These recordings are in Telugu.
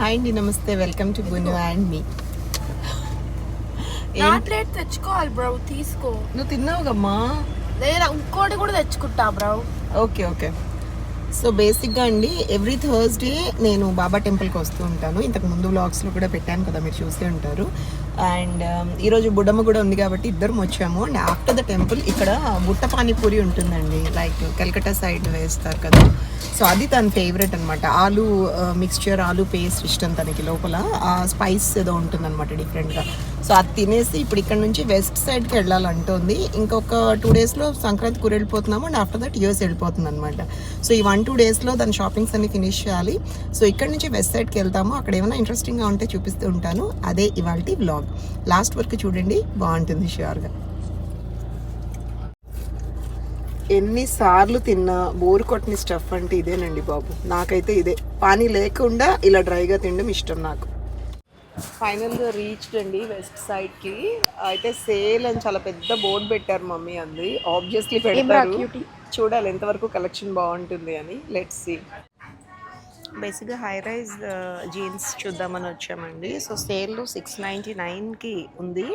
హాయ్ అండి నమస్తే. వెల్కమ్ టు గును అండ్ మీ నా ప్లేట్ తెచ్చుకోవాలి బ్రో తీసుకో. నువ్వు తిన్నావుగమ్మా లేదా ఇంకోటి కూడా తెచ్చుకుంటా బ్రో ఓకే ఓకే సో బేసిక్గా అండి ఎవ్రీ థర్స్డే నేను బాబా టెంపుల్కి వస్తూ ఉంటాను. ఇంతకు ముందు వ్లాగ్స్లో కూడా పెట్టాను కదా మీరు చూసే ఉంటారు. అండ్ ఈరోజు బుడ్డమ్మ కూడా ఉంది కాబట్టి ఇద్దరం వచ్చాము. అండ్ ఆఫ్టర్ ద టెంపుల్ ఇక్కడ బుట్ట పానీపూరి ఉంటుందండి. లైక్ కలకట్టా సైడ్ వేస్తారు కదా. సో అది తన ఫేవరెట్ అనమాట ఆలు మిక్స్చర్ ఆలు పేస్ట్ ఇష్టం తనకి లోపల. ఆ స్పైస్ ఏదో ఉంటుందన్నమాట డిఫరెంట్గా సో అది తినేసి ఇప్పుడు ఇక్కడ నుంచి వెస్ట్ సైడ్కి వెళ్ళాలంటుంది. ఇంకొక టూ డేస్లో సంక్రాంతి కూర వెళ్ళిపోతున్నాము అండ్ ఆఫ్టర్ దట్ యూఎస్ వెళ్ళిపోతుంది అనమాట సో ఈ వన్ టూ డేస్లో దాని షాపింగ్స్ అన్ని ఫినిష్ చేయాలి. సో ఇక్కడ నుంచి వెస్ట్ సైడ్కి వెళ్తాము. అక్కడ ఏమైనా ఇంట్రెస్టింగ్గా ఉంటే చూపిస్తూ ఉంటాను. అదే ఇవాళ వ్లాగ్ లాస్ట్ వరకు చూడండి. బాగుంటుంది షూర్గా ఎన్నిసార్లు తిన్నా బోరు కొట్టని స్టఫ్ అంటే ఇదేనండి బాబు. నాకైతే ఇదే. పానీ లేకుండా ఇలా డ్రైగా తినడం ఇష్టం నాకు. ఫైనల్గా రీచ్డ్ అండి వెస్ట్ సైడ్కి అయితే సేల్ అని చాలా పెద్ద బోర్డు పెట్టారు మమ్మీ అంది. ఆబ్వియస్లీ పెడతారు. చూడాలి ఎంతవరకు కలెక్షన్ బాగుంటుంది అని. లెట్స్ సీ బేసిక్గా హై రైజ్ జీన్స్ చూద్దామని వచ్చామండి. సో సేల్లో సిక్స్ నైంటీ నైన్కి ఉంది.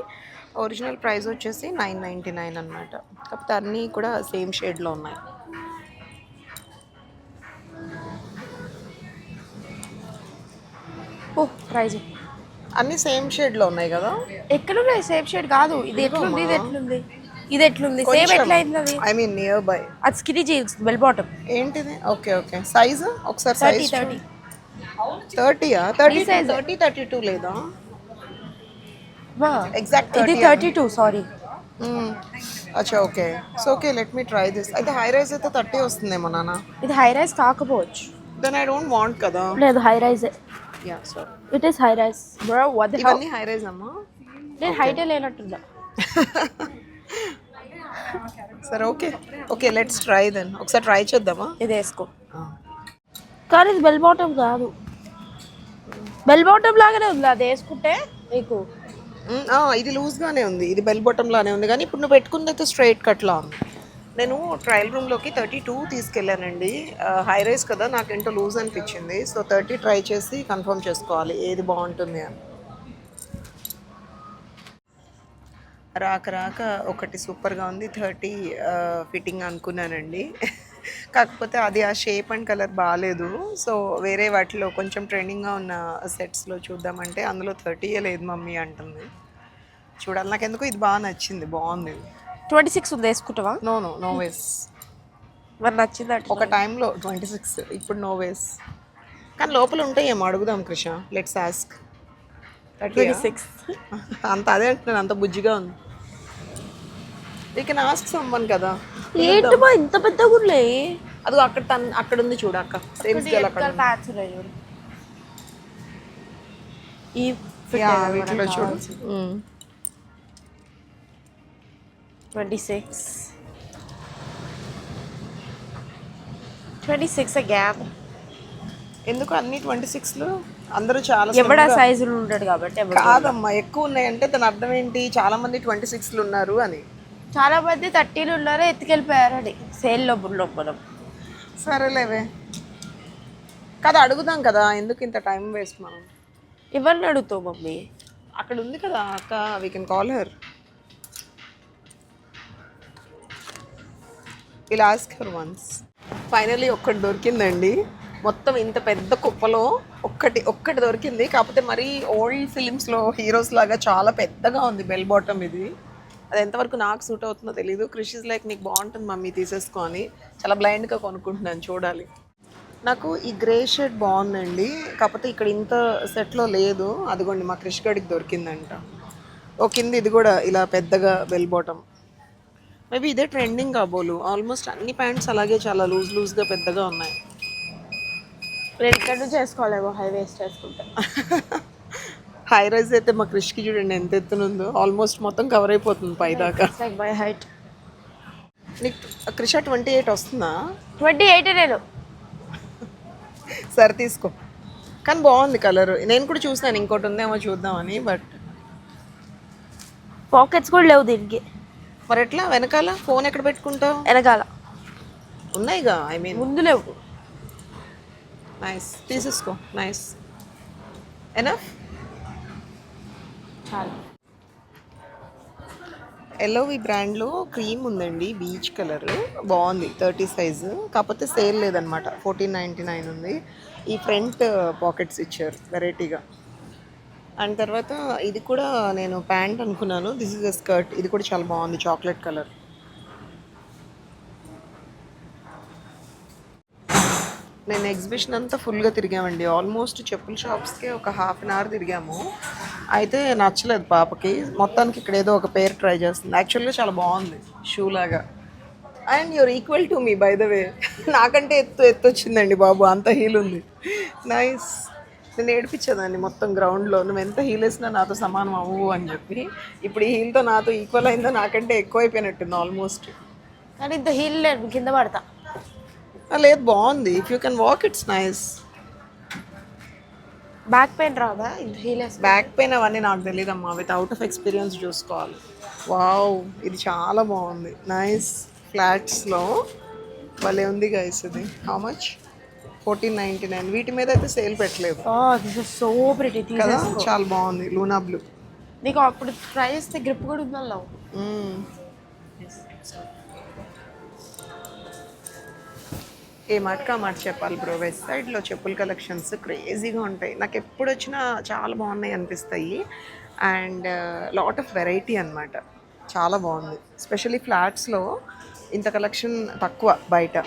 ఒరిజినల్ ప్రైస్ వచ్చేసి నైన్ నైంటీ నైన్ అనమాట కాకపోతే అన్నీ కూడా సేమ్ షేడ్లో ఉన్నాయి. ఓ ప్రైజ్. అన్నీ సేమ్ షేడ్లో ఉన్నాయి కదా? ఎక్కడ ఉన్నాయి సేమ్ షేడ్ కాదు. ఇది ఎట్లుంది? ఇది ఎట్లుంది? ఇది ఎట్లుంది? సేమ్ ఎట్లా అయింది ఐ మీన్ నియర్ బై అది స్కినీ జీన్స్ బెల్ బాటమ్ ఏంటిది? Okay okay. సైజ్? ఒకసారి thirty size thirty. థర్టీయా? Thirty size. Thirty thirty two లేదా? ఎగ్జాక్ట్ ఇది థర్టీ టూ సారీ అచ్చా okay so okay let me try this అయితే హై రైస్ అయితే థర్టీ వస్తుందేమో నాన్న. ఇది హై రైస్ కాకపోవచ్చు. దెన్ ఐ డోంట్ వాంట్ కదా. లేదు high rise yeah so it is high rise bro వద్ద ఇవన్నీ హై రైస్ అమ్మా? నేను హైటే లేనట్టుందా? సరే okay okay let's try then ఒకసారి ట్రై చేద్దామా? ఇది వేసుకో. కానీ ఇది బెల్ బాటమ్ కాదు. బెల్ బాటమ్ లాగానే ఉంది అది వేసుకుంటే ఆ, ఇది లూజ్గానే ఉంది. ఇది బెల్ లానే ఉంది. కానీ ఇప్పుడు నువ్వు పెట్టుకుంది అయితే స్ట్రైట్ కట్లా ఉంది. నేను ట్రయల్ రూమ్లోకి థర్టీ టూ తీసుకెళ్ళానండి. హై రైస్ కదా నాకేంటో లూజ్ అనిపించింది. సో థర్టీ ట్రై చేసి కన్ఫర్మ్ చేసుకోవాలి. ఏది బాగుంటుంది అని. రాక రాక ఒకటి సూపర్గా ఉంది. థర్టీ ఫిట్టింగ్ అనుకున్నానండి. కాకపోతే అది ఆ షేప్ అండ్ కలర్ బాగాలేదు సో వేరే వాటిలో కొంచెం ట్రెండింగ్గా ఉన్న సెట్స్లో చూద్దామంటే అందులో థర్టీయే లేదు మమ్మీ అంటుంది. చూడాలి. నాకు ఎందుకు ఇది బాగా నచ్చింది. బాగుంది. ట్వంటీ సిక్స్ ఉంది. వేసుకుంటావా? నో నో నో వేస్ మరి నచ్చిందట ఒక టైంలో ట్వంటీ సిక్స్ ఇప్పుడు నో వేస్ కానీ లోపల ఉంటాయి ఏమో. అడుగుదాం Krishna. Let's ask twenty six అంత అదే అంటున్నాను. అంత బుజ్జిగా ఉంది. వీ కెన్ ఆస్క్ సమ్మన్ కదా. ఏంటి ఇంత పెద్దగా ఉన్నాయి? అది అక్కడ తన అక్కడ ఉంది చూడు అక్క. సేమ్ స్కేల్ అక్కడ ఉంది. ప్యాచ్ ఉన్నాయి చూడు. ఈ యా, వీటిలో చూడు. మ్మ్. Twenty six twenty six gap ఎందుకు అన్ని ట్వంటీ సిక్స్లు అందరూ చాలా ఎవడ సైజులు ఉంటాడు కాబట్టి ఎవడు కాదమ్మా ఎక్కువ ఉన్నాయంటే తన అర్థం ఏంటి? చాలా మంది ట్వంటీ సిక్స్లు ఉన్నారు అని. చాలా మంది థర్టీలు ఉన్నారు ఎత్తుకెళ్ళిపోయారు అని సేల్లో మనం సరేలేవే. కదా అడుగుదాం కదా ఎందుకు ఇంత టైం వేస్ట్ మనం? ఎవరిని అడుగుతావు మమ్మీ. అక్కడ ఉంది కదా అక్క వీ కెన్ కాల్ హర్ ఇలా ఆస్క్ హర్ వన్స్ ఫైనలీ ఒక్కటి దొరికిందండి. మొత్తం ఇంత పెద్ద కుప్పలో ఒక్కటి ఒక్కటి దొరికింది. కాకపోతే మరీ ఓల్డ్ ఫిలిమ్స్లో హీరోస్ లాగా చాలా పెద్దగా ఉంది బెల్ బాటమ్ ఇది. అది ఎంతవరకు నాకు సూట్ అవుతుందో తెలియదు క్రిషిస్ లైక్ నీకు బాగుంటుంది మమ్మీ తీసేసుకో అని చాలా బ్లైండ్గా కొనుక్కుంటున్నాను చూడాలి. నాకు ఈ గ్రే షర్ట్ బాగుందండి. కాకపోతే ఇక్కడ ఇంత సెట్లో లేదు. అదిగోండి మా క్రిష్ గడికి దొరికిందంట. ఓ కింద ఇది కూడా ఇలా పెద్దగా బెల్ బాటమ్ మేబీ ఇదే ట్రెండింగ్ కాబోలు ఆల్మోస్ట్ అన్ని ప్యాంట్స్ అలాగే చాలా లూజ్ లూజ్గా పెద్దగా ఉన్నాయి. నేను ఇక్కడ నుంచి వేసుకోవాలేమో హై వేస్ట్ వేసుకుంటా. హై రైజ్ అయితే మా క్రిష్కి చూడండి ఎంత ఎత్తునుందో. ఆల్మోస్ట్ మొత్తం కవర్ అయిపోతుంది పైదాకా. మై హైట్ నీకు క్రిష ట్వంటీ ఎయిట్ వస్తుందా? ట్వంటీ ఎయిట్ నేను. సరే తీసుకో. కానీ బాగుంది కలర్ నేను కూడా చూసాను ఇంకోటి ఉందేమో చూద్దామని బట్ పాకెట్స్ కూడా లేవు దీనికి. మరి ఎట్లా? వెనకాల? ఫోన్ ఎక్కడ పెట్టుకుంటావు? వెనకాల. ఉన్నాయిగా ఐ మీన్ ముందు లేవు. నైస్ తీసేసుకో. నైస్ ఎనఫ్ చాలు. ఎల్ఓవి బ్రాండ్లో క్రీమ్ ఉందండి బీచ్ కలర్ బాగుంది థర్టీ సైజు కాకపోతే సేల్ లేదనమాట ఫోర్టీన్ నైంటీ నైన్ ఉంది. ఈ ఫ్రంట్ పాకెట్స్ uh, ఇచ్చారు వెరైటీగా అండ్ తర్వాత ఇది కూడా నేను ప్యాంట్ అనుకున్నాను దిస్ ఇస్ అ స్కర్ట్ ఇది కూడా చాలా బాగుంది చాక్లెట్ కలర్ నేను ఎగ్జిబిషన్ అంతా ఫుల్గా తిరిగామండి. ఆల్మోస్ట్ చెప్పుల షాప్స్కే ఒక హాఫ్ అన్ అవర్ తిరిగాము. అయితే నచ్చలేదు పాపకి. మొత్తానికి ఇక్కడ ఏదో ఒక పేరు ట్రై చేస్తుంది. యాక్చువల్గా చాలా బాగుంది షూ లాగా. And your equal to me by the way నాకంటే ఎత్తు ఎత్తు వచ్చిందండి బాబు అంత హీల్ ఉంది. నైస్ నేను ఏడిపించేదాన్ని మొత్తం గ్రౌండ్లో నువ్వు ఎంత హీల్ వేసినా నాతో సమానం అవ్వు అని చెప్పి. ఇప్పుడు ఈ హీల్తో నాతో ఈక్వల్ అయిందో నాకంటే ఎక్కువ అయిపోయినట్టుంది ఆల్మోస్ట్ కానీ ఇంత హీల్ లేదు కింద పడతా. లేదు బాగుంది. If you can walk it's nice back pain రాదా? ఇంత హీల్ వేస్తే బ్యాక్ పెయిన్ అవన్నీ నాకు తెలియదు అమ్మా విత్ అవుట్ ఆఫ్ ఎక్స్పీరియన్స్ చూసుకోవాలి. వావ్ ఇది చాలా బాగుంది. నైస్ ఫ్లాట్స్లో భలే ఉంది గైస్ ఇది. How much fourteen ninety nine వీటి మీద అయితే సేల్ పెట్టలేదు. దిస్ ఇస్ సో ప్రిటీ కదా? చాలా బాగుంది. లూనా బ్లూ నీకు అప్పుడు ట్రై చేస్తే గ్రిప్ కూడా ఉందా ఏ మాటకా మాట చెప్పాలి బ్రో? వెస్ట్ సైడ్లో చెప్పుల కలెక్షన్స్ క్రేజీగా ఉంటాయి. నాకు ఎప్పుడు వచ్చినా చాలా బాగున్నాయి అనిపిస్తాయి. అండ్ లాట్ ఆఫ్ వెరైటీ అనమాట చాలా బాగుంది. స్పెషల్లీ ఫ్లాట్స్లో ఇంత కలెక్షన్ తక్కువ బయట.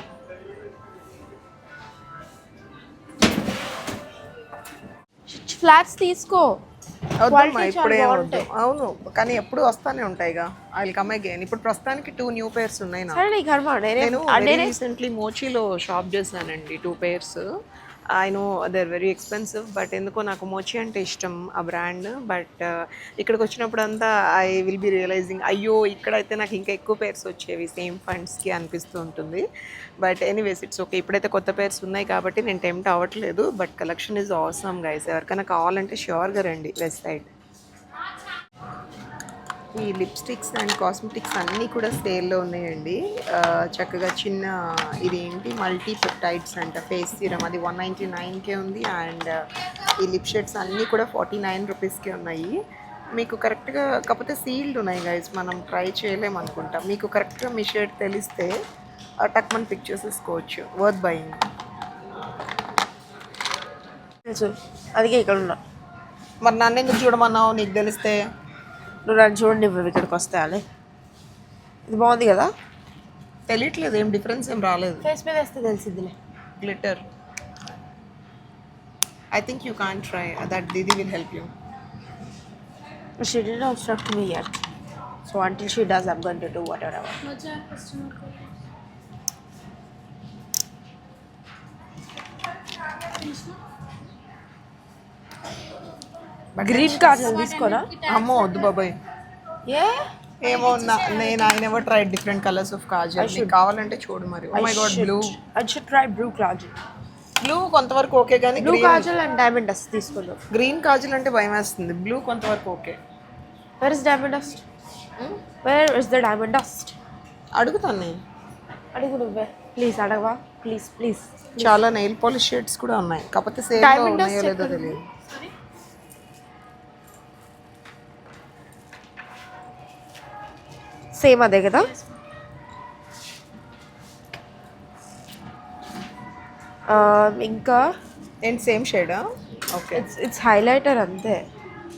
ఫ్లాట్స్ తీసుకో. వద్దమ్మా ఇప్పుడే వద్దు. అవును కానీ ఎప్పుడు వస్తానే ఉంటాయిగా. ఐ కమ్ అగైన్ ఇప్పుడు ప్రస్తుతానికి టూ న్యూ పేర్స్ ఉన్నాయి నాకు. నేనే రీసెంట్లీ మోచీలో షాప్ చేశానండి two pairs I know they're very expensive but ఎందుకో నాకు మోచీ అంటే ఇష్టం ఆ బ్రాండ్ బట్ uh, ఇక్కడికి వచ్చినప్పుడు అంతా ఐ విల్ బి రియలైజింగ్ అయ్యో ఇక్కడైతే నాకు ఇంకా ఎక్కువ పేర్స్ వచ్చేవి సేమ్ ఫండ్స్కి అనిపిస్తూ ఉంటుంది. బట్ ఎనీవేస్ ఇట్స్ ఓకే ఇప్పుడైతే కొత్త పేర్స్ ఉన్నాయి కాబట్టి నేను టెంప్ట్ అవ్వట్లేదు but collection is awesome guys ఎవరికైనా కావాలంటే ష్యూర్గా రండి వెస్ట్ సైడ్ ఈ లిప్స్టిక్స్ అండ్ కాస్మెటిక్స్ అన్నీ కూడా సేల్లో ఉన్నాయండి. చక్కగా చిన్న ఇది ఏంటి మల్టీ పెప్టైడ్స్ అంట ఫేస్ సీరం. అది వన్ నైంటీ నైన్కే ఉంది అండ్ ఈ లిప్ షేడ్స్ అన్నీ కూడా ఫార్టీ నైన్ రూపీస్కే ఉన్నాయి. మీకు కరెక్ట్గా కాకపోతే సీల్డ్ ఉన్నాయి గైస్ మనం ట్రై చేయలేము అనుకుంటా. మీకు కరెక్ట్గా మీ షేడ్ తెలిస్తే టక్ మన పిక్ చేసేసుకోవచ్చు వర్త్ బయింగ్. అందుకే ఇక్కడ ఉన్నా మరి నన్ను ఎందుకు చూడమన్నావు నీకు తెలిస్తే? నువ్వు నన్ను చూడండి ఇక్కడికి వస్తాయాలి ఇది బాగుంది కదా తెలియట్లేదు ఏం డిఫరెన్స్ ఏం రాలేదు ఫేస్ మీద వేస్తే తెలిసిద్దిలే glitter. I think you can't try. Uh, That Didi will help you. She didn't instruct me yet. So until she does, I'm going to do whatever. Green kajal తీసుకోనా అమ్మో వద్దు బాబాయ్. ఏ? ఏమో నా- నేను I never try different colours of kajal నీకు కావాలంటే చూడు మరి. ఓ my god blue I should try blue kajal blue కొంతవరకు ఓకే కానీ blue kajal and diamond dust తీసుకున్నాం గ్రీన్ కాజల్ అంటే భయం వేస్తుంది. బ్లూ కొంతవరకు okay where is diamond dust where is the diamond dust అడుగుతాను నేను అడుగు నువ్వే. ప్లీజ్ అడగవా? ప్లీజ్ ప్లీజ్ చాలా నెయిల్ పాలిష్ షేడ్స్ కూడా ఉన్నాయి. కాకపోతే dust ఉన్నాయో లేదో తెలియదు. సేమ్ అదే కదా? ఇంకా? ఏంటి సేమ్ షేడా ఓకే ఇట్స్ ఇట్స్ హైలైటర్ అంతే.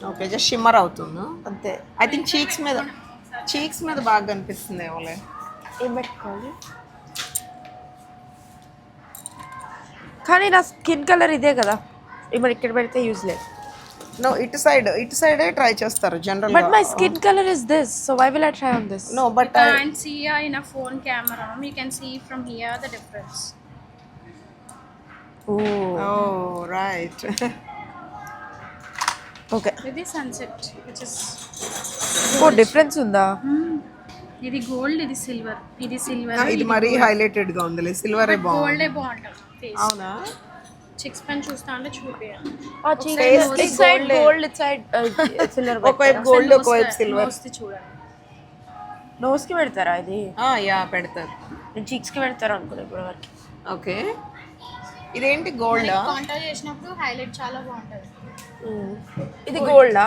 ఓకే జస్ట్ షిమ్మర్ అవుతుందా? అంతే. ఐ థింక్ చీక్స్ మీద చీక్స్ మీద బాగా కనిపిస్తుంది ఏమోలే. ఏం పెట్టుకోవాలి? కానీ నా స్కిన్ కలర్ ఇదే కదా. ఇప్పుడు ఇక్కడ పెడితే యూజ్ లేదు. నో ఇటు సైడ్ ఇటు సైడే ట్రై చేస్తారు general but my skin colour is this so why will I try on this no but can't see uh, in a phone camera. You can see from here the difference. Oh oh right okay With the sunset, which is oh difference ఉందా? ఇది గోల్డ్ ఇది సిల్వర్ ఇది సిల్వర్ ఇది మరీ హైలైటెడ్గా ఉందిలే. సిల్వర్ బాగుంది. గోల్డే బాగుంటుంది ఫేస్ అవునా? చిక్స్ పైన చూస్తా అంటే చూపియాలి it side gold it side silver ఒకవైపు గోల్డ్ ఒకవైపు సిల్వర్ మోస్ట్లీ చూడాలి నోస్కి పెడతారా ఇది? యా పెడతారు. నేను చీక్స్కి పెడతారు అనుకున్నా ఇప్పుడు వరకు. ఓకే. ఇదేంటి గోల్డ్ కాంటాక్ట్ చేసినప్పుడు హైలైట్ చాలా బాగుంటుంది. ఇది గోల్డా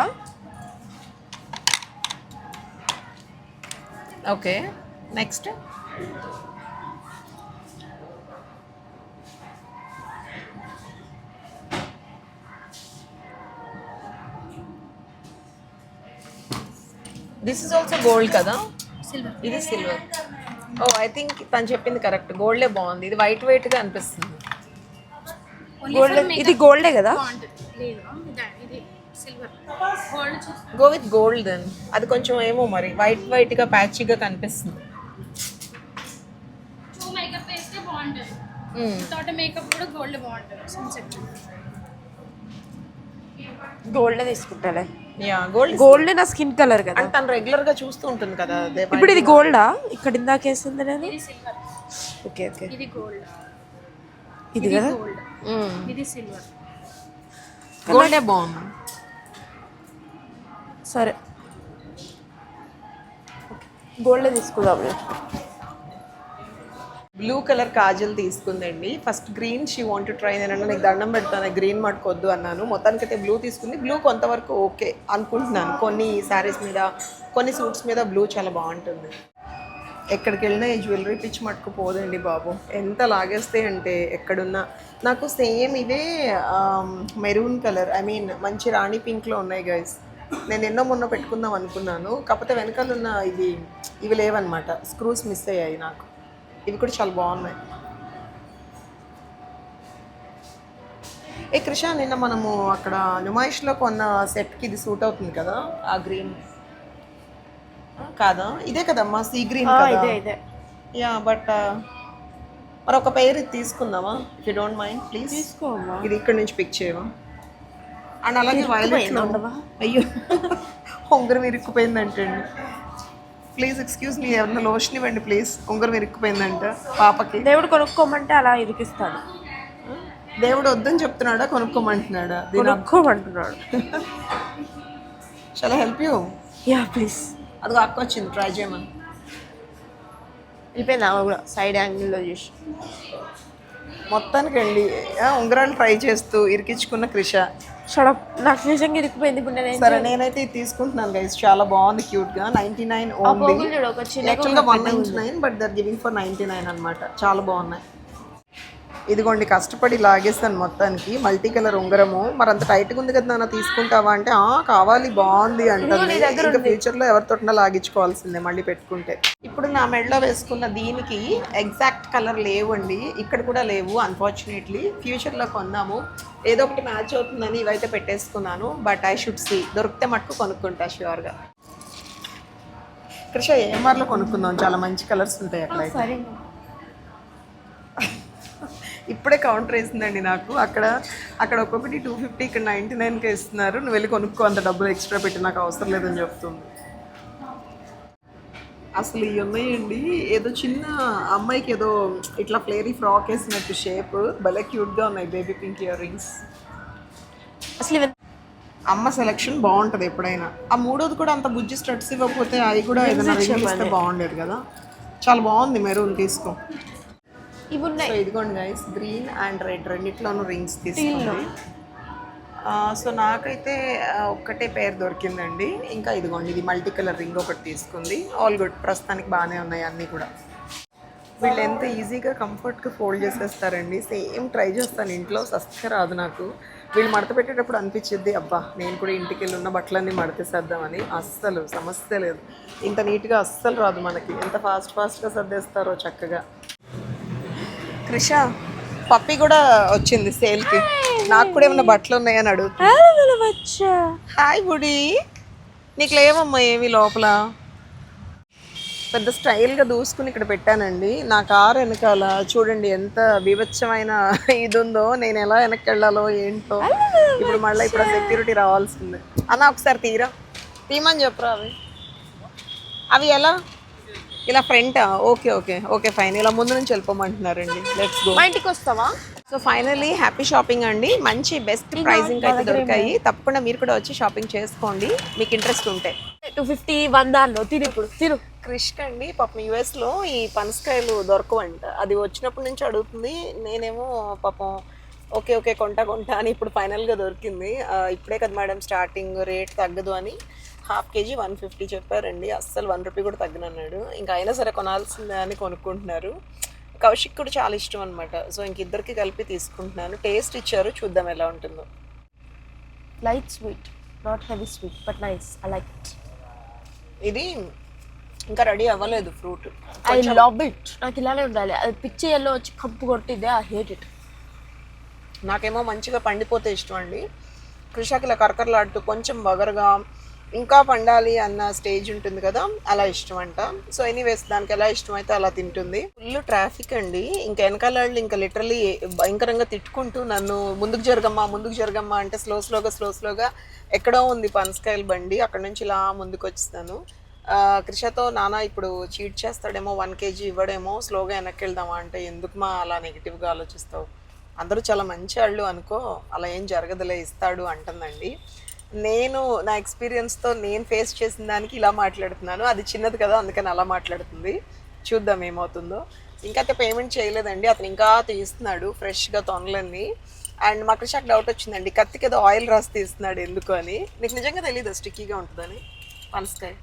okay. Next. This is also gold కదా? సిల్వర్ ఇది సిల్వర్ ఓ ఐ థింక్ తను చెప్పింది కరెక్ట్ గోల్డే బాగుంది. ఇది వైట్ వైట్గా అనిపిస్తుంది. గోల్డ్ ఇది గోల్డే కదా? Gold go with gold then అది కొంచెం ఏమో మరి. వైట్ వైట్గా ప్యాచీగా కనిపిస్తుంది. మేకప్ వేస్తే బాగుంటుంది. తోట మేకప్ కూడా గోల్డ్ బాగుంటుంది. గోల్డే తీసుకుంటాలే. గోల్డ్ నా స్కిన్ కలర్ కదా. అంటే తను రెగ్యులర్గా చూస్తూ ఉంటుంది కదా ఇప్పుడు ఇది గోల్డా ఇక్కడ ఇందాక వేసింది నేను? ఇది సిల్వర్ ఓకే ఓకే ఇది గోల్డ్ ఇది కదా? గోల్డ్ ఇది సిల్వర్ గోల్డే బాగుంది సరే. గోల్డే తీసుకుందాం. Blue colour kajal తీసుకుందండి. First green she want try నేను నీకు దండం పెడతాను? గ్రీన్ మట్టుకొద్దు అన్నాను. మొత్తానికి అయితే బ్లూ తీసుకుంది. బ్లూ కొంతవరకు ఓకే అనుకుంటున్నాను. కొన్ని శారీస్ మీద కొన్ని సూట్స్ మీద బ్లూ చాలా బాగుంటుంది. ఎక్కడికి వెళ్ళినా ఈ జ్యువెలరీ పిచ్ మట్టుకు పోదండి బాబు. ఎంత లాగేస్తే అంటే ఎక్కడున్నా. నాకు సేమ్ ఇదే మెరూన్ కలర్ ఐ మీన్ మంచి రాణి పింక్లో ఉన్నాయి గైస్. నేను ఎన్నో మొన్న పెట్టుకుందాం అనుకున్నాను. కాకపోతే వెనకాల ఉన్న ఇది ఇవి లేవన్నమాట. స్క్రూస్ మిస్ అయ్యాయి నాకు. ఇవి కూడా చాలా బాగున్నాయి. ఏ కృష నిన్న మనము అక్కడ నుమాయిష్లో కొన్న సెట్కి ఇది సూట్ అవుతుంది కదా? ఆ గ్రీన్. కాదా? ఇదే కదమ్మా సీ గ్రీన్ ఇదే కదా? ఇదే యా బట్ మరి ఒక పేరు ఇది తీసుకుందామా? If you don't mind please తీసుకోమ్మా ఇది ఇక్కడ నుంచి పిక్ చేయవా? అండ్ అలాగే వైలెట్? అయ్యో ఉంగరం ఇరుక్కుపోయిందంటండి. ప్లీజ్ ఎక్స్క్యూజ్ మీ ఎవరన్నా లోషన్ ఇవ్వండి ప్లీజ్ ఉంగరం ఇరుక్కుపోయిందంట పాపకి. దేవుడు కొనుక్కోమంటే అలా ఇరికిస్తాడు. దేవుడు వద్దని చెప్తున్నాడా కొనుక్కోమంటున్నాడా? కొనుక్కోమంటున్నాడు. చాలా హెల్ప్ యూ యా ప్లీజ్ అదిగో అక్క వచ్చింది ట్రై చేయమని. వెళ్ళిపోయింది ఆమె కూడా సైడ్ యాంగిల్లో చూసి. మొత్తానికి ఆ, ఉంగరాలు ట్రై చేస్తూ ఇరికించుకున్న క్రిష. షడప్ నాకు నిజంగా ఇరికిపోయింది ఇప్పుడు నేను సరే నేనైతే ఇది తీసుకుంటున్నాను గైస్ చాలా బాగుంది క్యూట్గా. నైన్టీ నైన్ ఓన్లీ పోగులు చూడు ఒక చిన్న యాక్చువల్గా one ninety nine but they're giving for ninety nine అనమాట చాలా బాగున్నాయి. ఇదిగోండి కష్టపడి లాగేస్తాను మొత్తానికి. మల్టీ కలర్ ఉంగరము. మరి అంత టైట్గా ఉంది కదా నాన్న తీసుకుంటావా అంటే ఆ కావాలి బాగుంది అంటుంది. ఇంకా ఫ్యూచర్లో ఎవరితోటినా లాగించుకోవాల్సిందే మళ్ళీ పెట్టుకుంటే. ఇప్పుడు నా మెడలో వేసుకున్న దీనికి ఎగ్జాక్ట్ కలర్ లేవండి. ఇక్కడ కూడా లేవు అన్ఫార్చునేట్లీ ఫ్యూచర్లో కొన్నాము ఏదో ఒకటి మ్యాచ్ అవుతుందని ఇవైతే పెట్టేసుకున్నాను. బట్ ఐ షుడ్ సి దొరికితే మట్టుకు కొనుక్కుంటా ష్యూర్గా కృష ఏఎంఆర్లో కొనుక్కుందాం. చాలా మంచి కలర్స్ ఉంటాయి అక్కడ సరే ఇప్పుడే కౌంటర్ వేసిందండి నాకు. అక్కడ అక్కడ ఒక్కొక్కటి టూ ఫిఫ్టీ ఇక్కడ నైంటీ నైన్కి ఇస్తున్నారు. నువ్వు వెళ్ళి కొనుక్కో అంత డబ్బులు ఎక్స్ట్రా పెట్టి నాకు అవసరం లేదని చెప్తుంది. అసలు ఇవి ఉన్నాయండి. ఏదో చిన్న అమ్మాయికి ఏదో ఇట్లా ఫ్లేరీ ఫ్రాక్ వేసినట్టు షేప్ భలే క్యూట్గా ఉన్నాయి బేబీ పింక్ ఇయర్ రింగ్స్ అసలు అమ్మ సెలెక్షన్ బాగుంటుంది ఎప్పుడైనా. ఆ మూడోది కూడా అంత బుజ్జి స్టడ్స్ ఇవ్వకపోతే అవి కూడా ఏదైనా బాగుండేది కదా. చాలా బాగుంది మెరూన్ తీసుకో. ఇవి ఉన్నాయి. ఇదిగోండి గైస్ గ్రీన్ అండ్ రెడ్ రెండిట్లోనూ రింగ్స్ తీసుకుంది. సో నాకైతే ఒక్కటే పేరు దొరికిందండి. ఇంకా ఇదిగోండి ఇది మల్టీ కలర్ రింగ్ ఒకటి తీసుకుంది. ఆల్ గుడ్ ప్రస్తుతానికి బాగానే ఉన్నాయి అన్నీ కూడా. వీళ్ళు ఎంత ఈజీగా కంఫర్ట్గా ఫోల్డ్ చేసేస్తారండి. సేమ్ ట్రై చేస్తాను ఇంట్లో సస్తే రాదు నాకు. వీళ్ళు మడత పెట్టేటప్పుడు అనిపించింది అబ్బా నేను కూడా ఇంటికి వెళ్ళి ఉన్న బట్టలన్నీ మడతేసేద్దామని. అస్సలు సమస్య లేదు. ఇంత నీట్గా అస్సలు రాదు మనకి. ఎంత ఫాస్ట్ ఫాస్ట్గా సర్దేస్తారో చక్కగా. కృష పప్పి కూడా వచ్చింది సేల్కి. నాకు కూడా ఏమైనా బట్టలు ఉన్నాయని అడుగు. వచ్చా హాయ్ బుడి నీకు లేవమ్మా ఏమి లోపల? పెద్ద స్టైల్గా దూసుకుని ఇక్కడ పెట్టానండి. నా కారు వెనకాల చూడండి ఎంత బీభత్సమైన ఇది ఉందో నేను ఎలా వెనక్కి వెళ్ళాలో ఏంటో ఇప్పుడు మళ్ళీ ఇప్పుడు సెక్యూరిటీ రావాల్సింది. అన్న ఒకసారి తీరా. తీయమని చెప్పరా అవి? అవి ఎలా? ఇలా front okay okay okay fine. ఇలా ముందు నుంచి వెళ్ళిపోమంటున్నారండి. లెట్స్ గో మా ఇంటికి వస్తావా? సో ఫైనల్లీ హ్యాపీ షాపింగ్ అండి. మంచి బెస్ట్ ప్రైజింగ్ అయితే దొరికాయి. తప్పకుండా మీరు కూడా వచ్చి షాపింగ్ చేసుకోండి. మీకు ఇంట్రెస్ట్ ఉంటే. టూ ఫిఫ్టీ వన్ దానిలో తిను ఇప్పుడు. తిను. క్రిష్క్ అండి పాపం యూఎస్లో ఈ పనసకాయలు దొరకవంట. అది వచ్చినప్పటి నుంచి అడుగుతుంది. నేనేమో పాపం ఓకే ఓకే కొంటా కొంటా అని ఇప్పుడు ఫైనల్గా దొరికింది. ఇప్పుడే కదా మేడం స్టార్టింగ్ రేట్ తగ్గదు అని. హాఫ్ కేజీ వన్ ఫిఫ్టీ చెప్పారండి. అస్సలు వన్ రూపీ కూడా తగ్గనన్నాడు. ఇంకా అయినా సరే కొనాల్సిందే అని కొనుక్కుంటున్నారు. కౌశిక్ కూడా చాలా ఇష్టం అనమాట సో ఇంక ఇద్దరికి కలిపి తీసుకుంటున్నాను. టేస్ట్ ఇచ్చారు చూద్దాం ఎలా ఉంటుందో. Light sweet not heavy sweet but nice I like it ఇది ఇంకా రెడీ అవ్వలేదు ఫ్రూట్. ఐ లవ్ ఇట్ నాకు ఇలానే ఉండాలి. అది పిచ్చి ఎల్లో వచ్చి కంపు కొట్టిందే ఐ హేట్ ఇట్ నాకేమో మంచిగా పండిపోతే ఇష్టం అండి. కృషాకి ఇలా కరకరలాడుతూ కొంచెం బగరగా ఇంకా పండాలి అన్న స్టేజ్ ఉంటుంది కదా అలా ఇష్టం అంట సో ఎనీవేస్ దానికి ఎలా ఇష్టం అయితే అలా తింటుంది. ఫుల్ ట్రాఫిక్ అండి. ఇంకా వెనకాల వాళ్ళు ఇంకా లిటరలీ భయంకరంగా తిట్టుకుంటూ నన్ను ముందుకు జరగమ్మా ముందుకు జరగమ్మా అంటే స్లో స్లోగా స్లో స్లోగా ఎక్కడో ఉంది పనసకాయల బండి. అక్కడ నుంచి ఇలా ముందుకు వచ్చిస్తాను. ఆ, కృషతో నాన్న ఇప్పుడు చీట్ చేస్తాడేమో వన్ కేజీ ఇవ్వడేమో స్లోగా వెనక్కి వెళ్దామా అంటే ఎందుకు మా అలా నెగిటివ్గా ఆలోచిస్తావు? అందరూ చాలా మంచి వాళ్ళు అనుకో అలా ఏం జరగదులే ఇస్తాడు అంటుందండి. నేను నా ఎక్స్పీరియన్స్తో నేను ఫేస్ చేసిన దానికి ఇలా మాట్లాడుతున్నాను. అది చిన్నది కదా అందుకని అలా మాట్లాడుతుంది. చూద్దాం ఏమవుతుందో. ఇంకా అయితే పేమెంట్ చేయలేదండి. అతను ఇంకా తీస్తున్నాడు ఫ్రెష్గా తొనలన్నీ అండ్ మా కృషాకి డౌట్ వచ్చిందండి. కత్తికి ఏదో ఆయిల్ రాసి తీస్తున్నాడు ఎందుకు అని. నీకు నిజంగా తెలీదా? స్టిక్కీగా ఉంటుందని. పనసకాయ.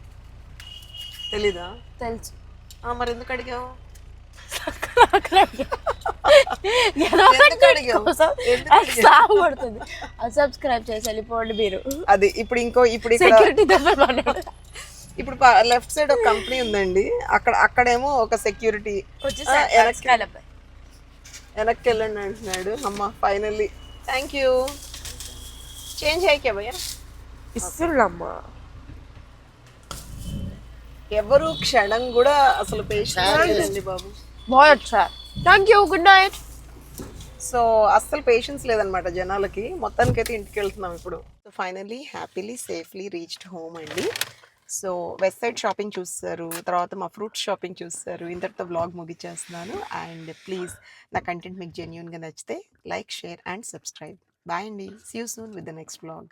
తెలీదా? తెలుసు. మరి ఎందుకు అడిగావు? అది సాగు పడుతుంది. సబ్స్క్రైబ్ చేసి వెళ్ళిపోండి మీరు. అది ఇప్పుడు ఇంకో ఇప్పుడు ఇక్కడ సెక్యూరిటీ ఇప్పుడు లెఫ్ట్ సైడ్ ఒక కంపెనీ ఉందండి. అక్కడ అక్కడేమో ఒక సెక్యూరిటీ వెనక్కి వెళ్ళండి అంటున్నాడు. అమ్మ ఫైనల్లీ థ్యాంక్ యూ చేంజ్ అయ్యకే భయ్యా. ఇస్తున్నమ్మా ఎవరు క్షణం కూడా అసలు patience Babu. Bye sir? Thank you good night so అస్సలు పేషెన్స్ లేదనమాట జనాలకి. మొత్తానికైతే ఇంటికి వెళ్తున్నాం ఇప్పుడు. So finally happily safely reached home అండి. సో వెస్ట్ సైడ్ షాపింగ్ చూస్తారు తర్వాత మా ఫ్రూట్ షాపింగ్ చూస్తారు. ఇంతటితో బ్లాగ్ ముగిచ్చేస్తున్నాను. అండ్ ప్లీజ్ నా కంటెంట్ మీకు జెన్యున్గా నచ్చితే like share and subscribe bye అండి. See you soon with the next blog